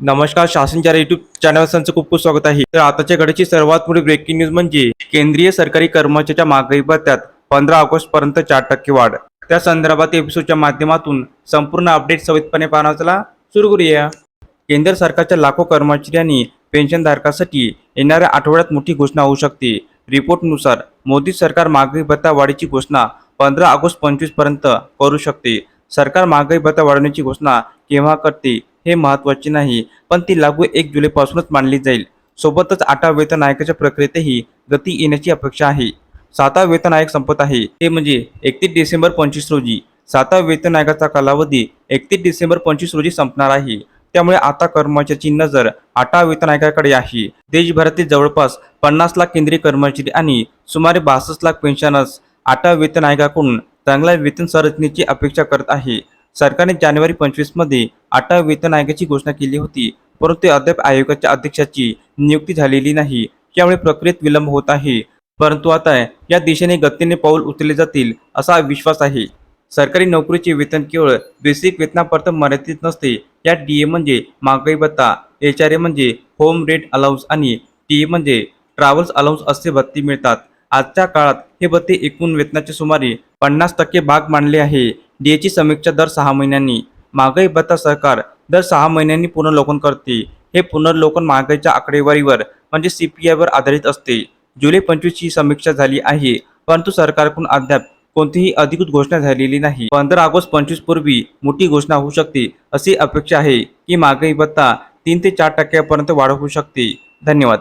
नमस्कार शासनच्या YouTube channel संचं खूप खूप स्वागत आहे. तर आताच्या घडीची सर्वात मोठी ब्रेकिंग न्यूज म्हणजे केंद्रीय सरकारी कर्मचाऱ्याच्या महागाई भत्त्यात पंधरा ऑगस्ट पर्यंत चार टक्के वाढ. त्या संदर्भात एपिसोडच्या माध्यमातून संपूर्ण अपडेट सवितपणे पाहण्याचा सुरू करूया. केंद्र सरकारच्या लाखो कर्मचाऱ्यांनी पेन्शनधारकासाठी येणाऱ्या आठवड्यात मोठी घोषणा होऊ शकते. रिपोर्टनुसार मोदी सरकार महागाई भत्ता वाढीची घोषणा पंधरा ऑगस्ट पंचवीसपर्यंत करू शकते. सरकार महागाई भत्ता वाढवण्याची घोषणा केव्हा करते हे महत्त्वाचे नाही पण ती लागू एक जुलैपासूनच मानली जाईल. सोबतच आठव्या वेतन आयोगाच्या प्रक्रियेतही गती येण्याची अपेक्षा आहे. सातवा वेतन आयोग संपत आहे. ते म्हणजे एकतीस डिसेंबर पंचवीस रोजी. सातवा वेतन आयोगाचा कालावधी एकतीस डिसेंबर पंचवीस रोजी संपणार आहे. त्यामुळे आता कर्मचाऱ्याची नजर आठव्या वेतन आयोगाकडे आहे. देशभरातील जवळपास पन्नास लाख केंद्रीय कर्मचारी आणि सुमारे बासष्ट लाख पेन्शनर्स आठव्या वेतन आयोगाकडून चांगल्या वेतन संरचनेची अपेक्षा करत आहे. सरकारने जानेवारी पंचवीसमध्ये आठव्या वेतन आयोगाची घोषणा केली होती परंतु अद्याप आयोगाच्या अध्यक्षाची नियुक्ती झालेली नाही. त्यामुळे प्रक्रियेत विलंब होत आहे. परंतु आता या दिशेने गतीने पाऊल उचलले जातील असा विश्वास आहे. सरकारी नोकरीचे वेतन केवळ बेसिक वेतनापर्यंत मर्यादित नसते. यात डी ए म्हणजे महागाई भत्ता एच आर ए म्हणजे होम रेट अलाउन्स आणि टी ए म्हणजे ट्रॅव्हल्स अलाउन्स असे भत्ते मिळतात. आजच्या काळात हे भत्ते एकूण वेतनाचे सुमारे पन्नास टक्के भाग मानले आहे. डीएची समीक्षा दर सहा महिन्यांनी. महागाई भत्ता सरकार दर सहा महिन्यांनी पुनर्लोकन करते. हे पुनर्लोकन महागाईच्या आकडेवारीवर म्हणजे सी पी आयवर आधारित असते. जुलै पंचवीसची समीक्षा झाली आहे परंतु सरकारकडून अद्याप कोणतीही अधिकृत घोषणा झालेली नाही. पंधरा ऑगस्ट पंचवीस पूर्वी मोठी घोषणा होऊ शकते अशी अपेक्षा आहे की महागाई भत्ता तीन ते चार टक्क्यापर्यंत वाढ होऊ शकते. धन्यवाद.